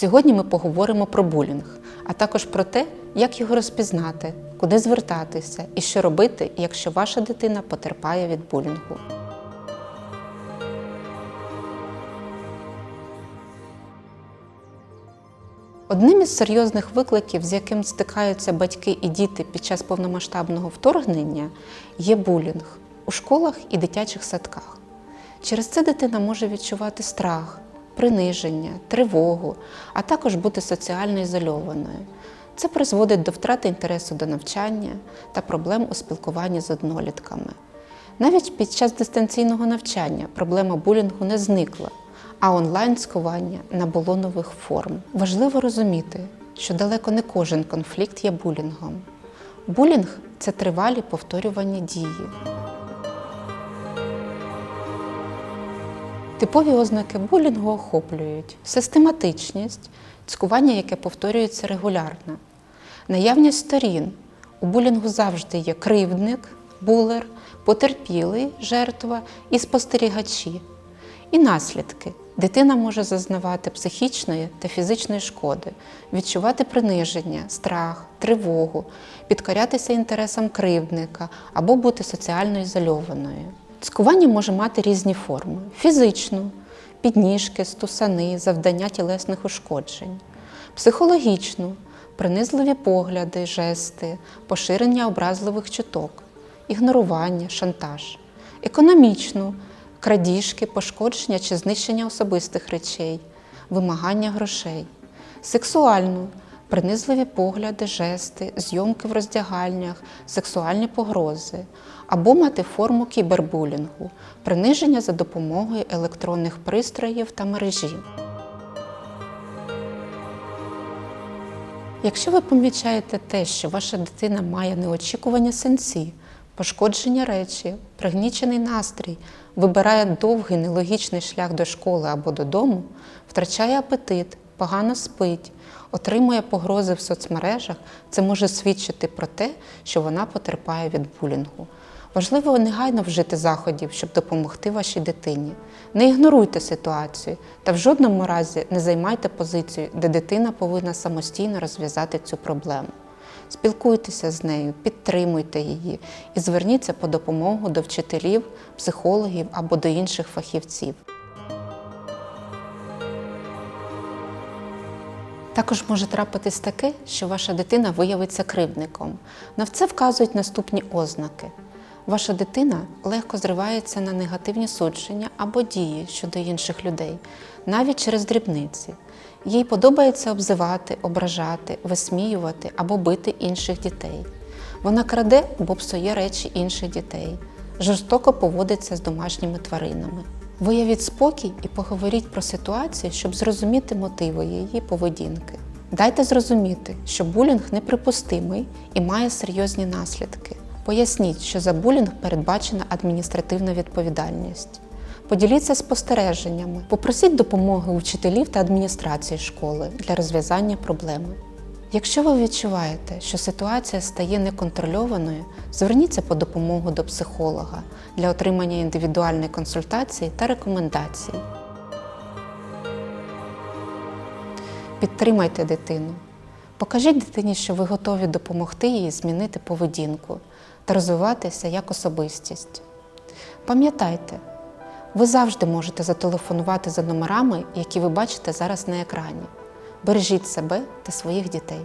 Сьогодні ми поговоримо про булінг, а також про те, як його розпізнати, куди звертатися і що робити, якщо ваша дитина потерпає від булінгу. Одним із серйозних викликів, з яким стикаються батьки і діти під час повномасштабного вторгнення, є булінг у школах і дитячих садках. Через це дитина може відчувати страх, приниження, тривогу, а також бути соціально ізольованою. Це призводить до втрати інтересу до навчання та проблем у спілкуванні з однолітками. Навіть під час дистанційного навчання проблема булінгу не зникла, а онлайн-цькування набуло нових форм. Важливо розуміти, що далеко не кожен конфлікт є булінгом. Булінг це тривалі повторювані дії. Типові ознаки булінгу охоплюють систематичність, цькування, яке повторюється регулярно, наявність сторін. У булінгу завжди є кривдник, булер, потерпілий, жертва і спостерігачі. І наслідки. Дитина може зазнавати психічної та фізичної шкоди, відчувати приниження, страх, тривогу, підкорятися інтересам кривдника або бути соціально ізольованою. Цькування може мати різні форми: фізичну, підніжки, стусани, завдання тілесних ушкоджень, психологічну, принизливі погляди, жести, поширення образливих чуток, ігнорування, шантаж, економічну, крадіжки, пошкодження чи знищення особистих речей, вимагання грошей, сексуальну, принизливі погляди, жести, зйомки в роздягальнях, сексуальні погрози, або мати форму кібербулінгу, приниження за допомогою електронних пристроїв та мережі. Якщо ви помічаєте те, що ваша дитина має неочікувані сенсі, пошкодження речі, пригнічений настрій, вибирає довгий нелогічний шлях до школи або додому, втрачає апетит, погано спить, отримує погрози в соцмережах, це може свідчити про те, що вона потерпає від булінгу. Важливо негайно вжити заходів, щоб допомогти вашій дитині. Не ігноруйте ситуацію та в жодному разі не займайте позицію, де дитина повинна самостійно розв'язати цю проблему. Спілкуйтеся з нею, підтримуйте її і зверніться по допомогу до вчителів, психологів або до інших фахівців. Також може трапитись таке, що ваша дитина виявиться кривдником. На це вказують наступні ознаки. Ваша дитина легко зривається на негативні судження або дії щодо інших людей, навіть через дрібниці. Їй подобається обзивати, ображати, висміювати або бити інших дітей. Вона краде або псує речі інших дітей, жорстоко поводиться з домашніми тваринами. Виявіть спокій і поговоріть про ситуацію, щоб зрозуміти мотиви її поведінки. Дайте зрозуміти, що булінг неприпустимий і має серйозні наслідки. Поясніть, що за булінг передбачена адміністративна відповідальність. Поділіться спостереженнями, попросіть допомоги у вчителів та адміністрації школи для розв'язання проблеми. Якщо ви відчуваєте, що ситуація стає неконтрольованою, зверніться по допомогу до психолога для отримання індивідуальної консультації та рекомендацій. Підтримайте дитину. Покажіть дитині, що ви готові допомогти їй змінити поведінку та розвиватися як особистість. Пам'ятайте, ви завжди можете зателефонувати за номерами, які ви бачите зараз на екрані. Бережіть себе та своїх дітей.